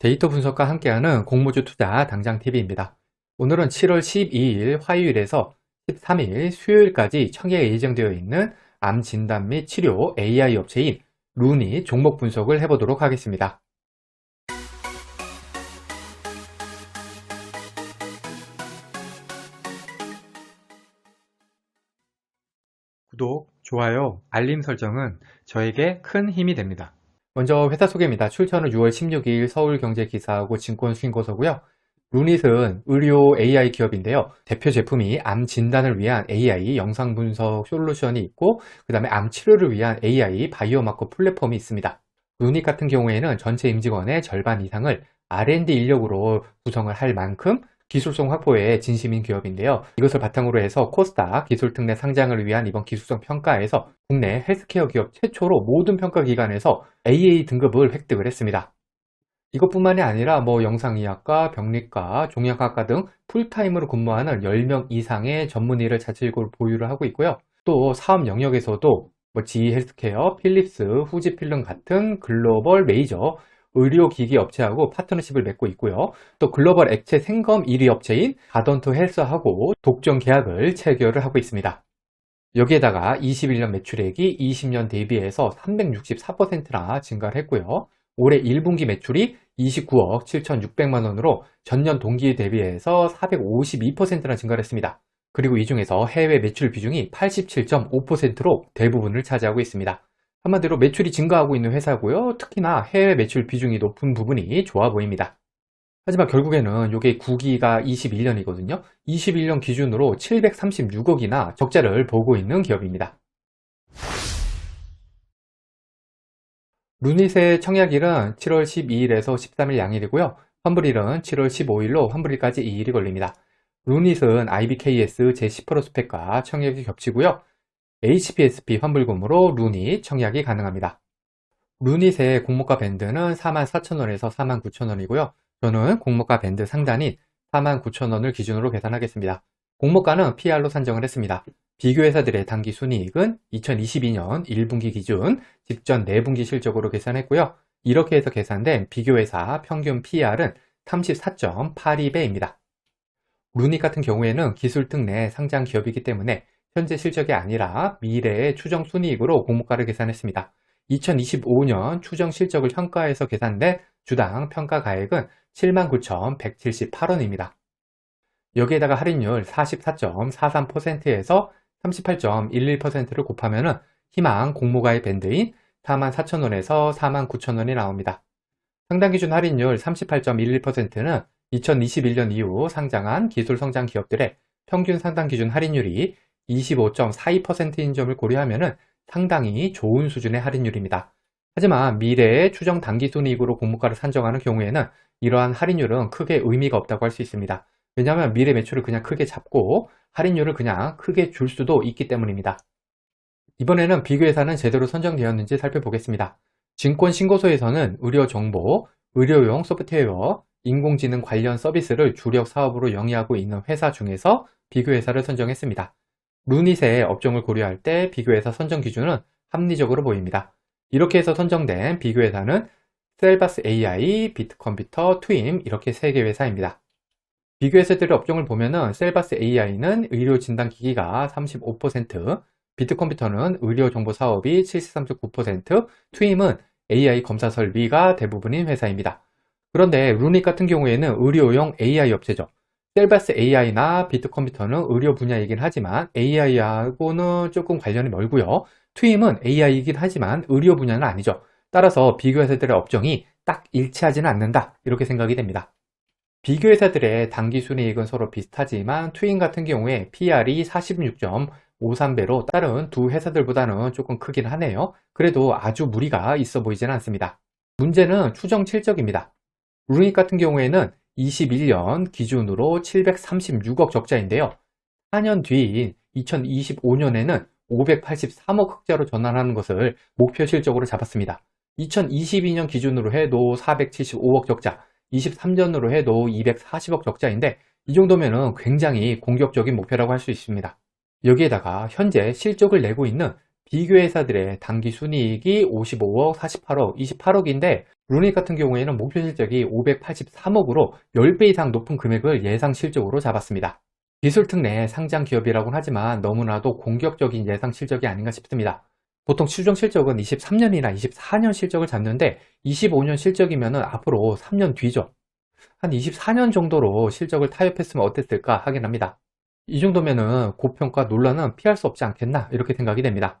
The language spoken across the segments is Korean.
데이터 분석과 함께하는 공모주 투자 당장TV입니다. 오늘은 7월 12일 화요일에서 13일 수요일까지 청약에 예정되어 있는 암 진단 및 치료 AI 업체인 루니 종목 분석을 해보도록 하겠습니다. 구독, 좋아요, 알림 설정은 저에게 큰 힘이 됩니다. 먼저 회사 소개입니다. 출처는 6월 16일 서울경제기사하고 증권신고서고요. 루닛은 의료 AI 기업인데요. 대표 제품이 암 진단을 위한 AI 영상 분석 솔루션이 있고 그 다음에 암 치료를 위한 AI 바이오마커 플랫폼이 있습니다. 루닛 같은 경우에는 전체 임직원의 절반 이상을 R&D 인력으로 구성을 할 만큼 기술성 확보에 진심인 기업인데요. 이것을 바탕으로 해서 코스닥 기술특례 상장을 위한 이번 기술성 평가에서 국내 헬스케어 기업 최초로 모든 평가 기관에서 AA 등급을 획득을 했습니다. 이것뿐만이 아니라 뭐 영상의학과, 병리과, 종양학과 등 풀타임으로 근무하는 10명 이상의 전문의를 자체적으로 보유를 하고 있고요. 또 사업 영역에서도 뭐 GE 헬스케어, 필립스, 후지필름 같은 글로벌 메이저 의료기기 업체하고 파트너십을 맺고 있고요. 또 글로벌 액체 생검 1위 업체인 가던트 헬스하고 독점 계약을 체결을 하고 있습니다. 여기에다가 21년 매출액이 20년 대비해서 364%나 증가를 했고요. 올해 1분기 매출이 29억 7,600만 원으로 전년 동기 대비해서 452%나 증가를 했습니다. 그리고 이 중에서 해외 매출 비중이 87.5%로 대부분을 차지하고 있습니다. 한마디로 매출이 증가하고 있는 회사고요. 특히나 해외 매출 비중이 높은 부분이 좋아 보입니다. 하지만 결국에는 이게 구기가 21년이거든요. 21년 기준으로 736억이나 적자를 보고 있는 기업입니다. 루닛의 청약일은 7월 12일에서 13일 양일이고요. 환불일은 7월 15일로 환불일까지 2일이 걸립니다. 루닛은 IBKS 제10% 스펙과 청약이 겹치고요. HPSP 환불금으로 루닛 청약이 가능합니다. 루닛의 공모가 밴드는 44,000원에서 49,000원이고요. 저는 공모가 밴드 상단인 49,000원을 기준으로 계산하겠습니다. 공모가는 PR로 산정을 했습니다. 비교회사들의 단기 순이익은 2022년 1분기 기준 직전 4분기 실적으로 계산했고요. 이렇게 해서 계산된 비교회사 평균 PR은 34.82배입니다. 루닛 같은 경우에는 기술특례 상장 기업이기 때문에 현재 실적이 아니라 미래의 추정 순이익으로 공모가를 계산했습니다. 2025년 추정 실적을 평가해서 계산된 주당 평가 가액은 79,178원입니다. 여기에다가 할인율 44.43%에서 38.11%를 곱하면 희망 공모가의 밴드인 44,000원에서 49,000원이 나옵니다. 상당 기준 할인율 38.11%는 2021년 이후 상장한 기술 성장 기업들의 평균 상당 기준 할인율이 25.42%인 점을 고려하면 상당히 좋은 수준의 할인율입니다. 하지만 미래의 추정 단기순이익으로 공모가를 산정하는 경우에는 이러한 할인율은 크게 의미가 없다고 할 수 있습니다. 왜냐하면 미래 매출을 그냥 크게 잡고 할인율을 그냥 크게 줄 수도 있기 때문입니다. 이번에는 비교회사는 제대로 선정되었는지 살펴보겠습니다. 증권신고소에서는 의료정보, 의료용 소프트웨어, 인공지능 관련 서비스를 주력 사업으로 영위하고 있는 회사 중에서 비교회사를 선정했습니다. 루닛의 업종을 고려할 때 비교회사 선정 기준은 합리적으로 보입니다. 이렇게 해서 선정된 비교회사는 셀바스 AI, 비트컴퓨터, 트임 이렇게 세 개 회사입니다. 비교회사들의 업종을 보면은 셀바스 AI는 의료 진단 기기가 35%, 비트컴퓨터는 의료 정보 사업이 73.9%, 트임은 AI 검사 설비가 대부분인 회사입니다. 그런데 루닛 같은 경우에는 의료용 AI 업체죠. 셀바스 AI나 비트컴퓨터는 의료 분야이긴 하지만 AI하고는 조금 관련이 멀고요. 트임은 AI이긴 하지만 의료 분야는 아니죠. 따라서 비교회사들의 업종이 딱 일치하지는 않는다. 이렇게 생각이 됩니다. 비교회사들의 당기순이익은 서로 비슷하지만 트윈 같은 경우에 PR이 46.53배로 다른 두 회사들보다는 조금 크긴 하네요. 그래도 아주 무리가 있어 보이지는 않습니다. 문제는 추정 실적입니다. 루닛 같은 경우에는 21년 기준으로 736억 적자인데요. 4년 뒤인 2025년에는 583억 흑자로 전환하는 것을 목표 실적으로 잡았습니다. 2022년 기준으로 해도 475억 적자, 23년으로 해도 240억 적자인데 이 정도면 굉장히 공격적인 목표라고 할 수 있습니다. 여기에다가 현재 실적을 내고 있는 비교 회사들의 단기 순이익이 55억, 48억, 28억인데 루닉 같은 경우에는 목표 실적이 583억으로 10배 이상 높은 금액을 예상 실적으로 잡았습니다. 기술 특례 상장 기업이라고는 하지만 너무나도 공격적인 예상 실적이 아닌가 싶습니다. 보통 추정 실적은 23년이나 24년 실적을 잡는데 25년 실적이면 앞으로 3년 뒤죠. 한 24년 정도로 실적을 타협했으면 어땠을까 하긴 합니다. 이 정도면은 고평가 논란은 피할 수 없지 않겠나 이렇게 생각이 됩니다.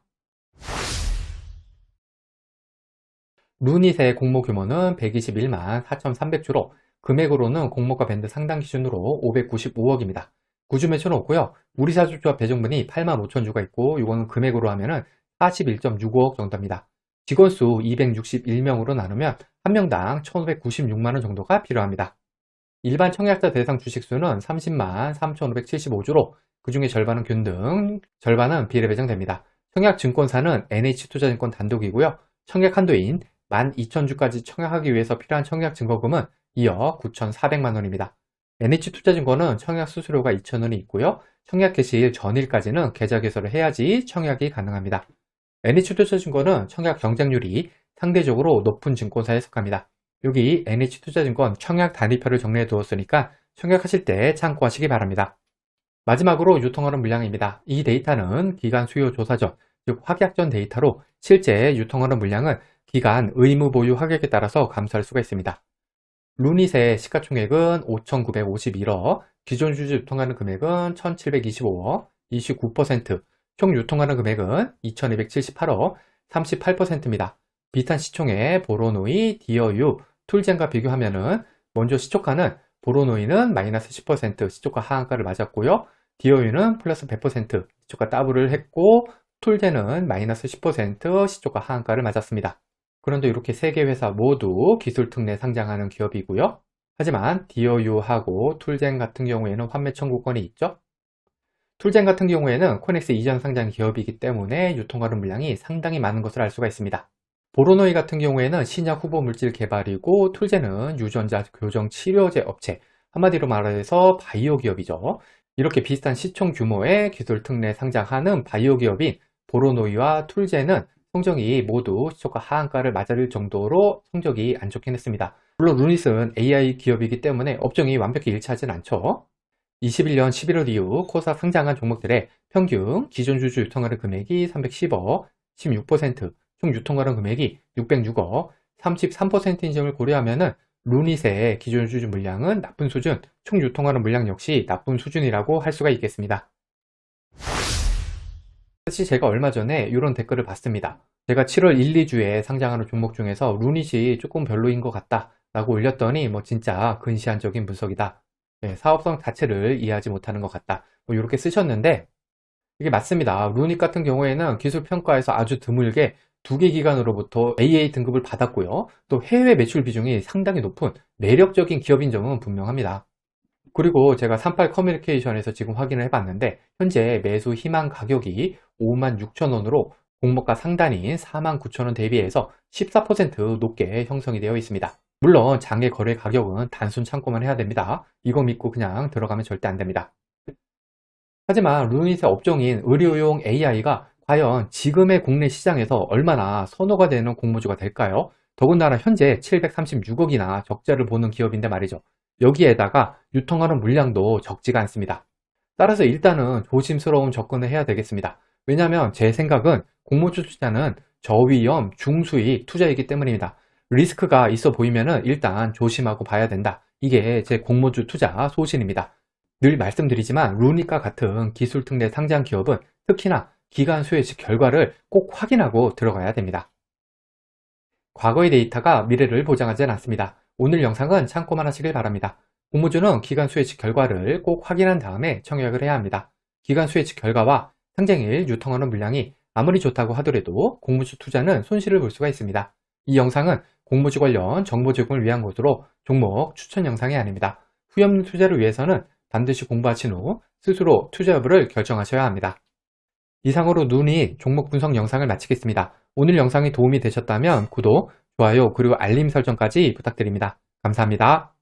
루닛의 공모 규모는 121만 4,300주로 금액으로는 공모가 밴드 상당 기준으로 595억입니다. 구주 매출은 없고요. 우리 사주조합 배정분이 8만 5천 주가 있고 이거는 금액으로 하면은 41.65억 정도입니다. 직원 수 261명으로 나누면 한 명당 1,596만 원 정도가 필요합니다. 일반 청약자 대상 주식 수는 30만 3,575주로 그 중에 절반은 균등, 절반은 비례 배정됩니다. 청약 증권사는 NH투자증권 단독이고요. 청약 한도인 12,000주까지 청약하기 위해서 필요한 청약 증거금은 2억 9,400만 원입니다. NH투자증권은 청약 수수료가 2,000원이 있고요. 청약 개시일 전일까지는 계좌 개설을 해야지 청약이 가능합니다. NH투자증권은 청약 경쟁률이 상대적으로 높은 증권사에 속합니다. 여기 NH투자증권 청약 단위표를 정리해 두었으니까 청약하실 때 참고하시기 바랍니다. 마지막으로 유통하는 물량입니다. 이 데이터는 기간 수요 조사 전, 즉 확약 전 데이터로 실제 유통하는 물량은 기간 의무 보유 확약에 따라서 감소할 수가 있습니다. 루닛의 시가총액은 5,951억, 기존 주주 유통하는 금액은 1,725억, 29%, 총 유통하는 금액은 2,278억, 38%입니다. 비슷한 시총의 보로노이, 디어유, 툴젠과 비교하면 은 먼저 시초가는 보로노이는 마이너스 10% 시초가 하한가를 맞았고요. 디어유는 플러스 100% 시초가 더블을 했고 툴젠은 마이너스 10% 시초가 하한가를 맞았습니다. 그런데 이렇게 세 개 회사 모두 기술 특례 상장하는 기업이고요. 하지만 디어유하고 툴젠 같은 경우에는 환매 청구권이 있죠. 툴젠 같은 경우에는 코넥스 이전 상장 기업이기 때문에 유통하는 물량이 상당히 많은 것을 알 수가 있습니다. 보로노이 같은 경우에는 신약 후보 물질 개발이고 툴젠은 유전자 교정 치료제 업체, 한마디로 말해서 바이오 기업이죠. 이렇게 비슷한 시총 규모의 기술 특례 상장하는 바이오 기업인 보로노이와 툴젠은 성적이 모두 시초가 하한가를 맞을 정도로 성적이 안 좋긴 했습니다. 물론 루닛은 AI 기업이기 때문에 업종이 완벽히 일치하진 않죠. 21년 11월 이후 코사 상장한 종목들의 평균 기존 주주 유통하는 금액이 310억, 16%, 총 유통하는 금액이 606억, 33%인 점을 고려하면 루닛의 기존 주주 물량은 나쁜 수준, 총 유통하는 물량 역시 나쁜 수준이라고 할 수가 있겠습니다. 사실 제가 얼마 전에 이런 댓글을 봤습니다. 제가 7월 1, 2주에 상장하는 종목 중에서 루닛이 조금 별로인 것 같다 라고 올렸더니 뭐 진짜 근시안적인 분석이다. 네, 사업성 자체를 이해하지 못하는 것 같다. 뭐 이렇게 쓰셨는데 이게 맞습니다. 루닛 같은 경우에는 기술 평가에서 아주 드물게 두 개 기관으로부터 AA 등급을 받았고요. 또 해외 매출 비중이 상당히 높은 매력적인 기업인 점은 분명합니다. 그리고 제가 38 커뮤니케이션에서 지금 확인을 해봤는데 현재 매수 희망 가격이 56,000원으로 공모가 상단인 49,000원 대비해서 14% 높게 형성이 되어 있습니다. 물론 장외 거래 가격은 단순 참고만 해야 됩니다. 이거 믿고 그냥 들어가면 절대 안 됩니다. 하지만 루닛의 업종인 의료용 AI가 과연 지금의 국내 시장에서 얼마나 선호가 되는 공모주가 될까요? 더군다나 현재 736억이나 적자를 보는 기업인데 말이죠. 여기에다가 유통하는 물량도 적지가 않습니다. 따라서 일단은 조심스러운 접근을 해야 되겠습니다. 왜냐하면 제 생각은 공모주 투자는 저위험, 중수익 투자이기 때문입니다. 리스크가 있어 보이면 일단 조심하고 봐야 된다. 이게 제 공모주 투자 소신입니다. 늘 말씀드리지만 루니카 같은 기술 특례 상장 기업은 특히나 기간 수혜식 결과를 꼭 확인하고 들어가야 됩니다. 과거의 데이터가 미래를 보장하지는 않습니다. 오늘 영상은 참고만 하시길 바랍니다. 공모주는 기간 수혜식 결과를 꼭 확인한 다음에 청약을 해야 합니다. 기간 수혜식 결과와 상장일 유통하는 물량이 아무리 좋다고 하더라도 공모주 투자는 손실을 볼 수가 있습니다. 이 영상은 공모주 관련 정보 제공을 위한 것으로 종목 추천 영상이 아닙니다. 후염 투자를 위해서는 반드시 공부하신 후 스스로 투자 여부를 결정하셔야 합니다. 이상으로 눈이 종목 분석 영상을 마치겠습니다. 오늘 영상이 도움이 되셨다면 구독, 좋아요, 그리고 알림 설정까지 부탁드립니다. 감사합니다.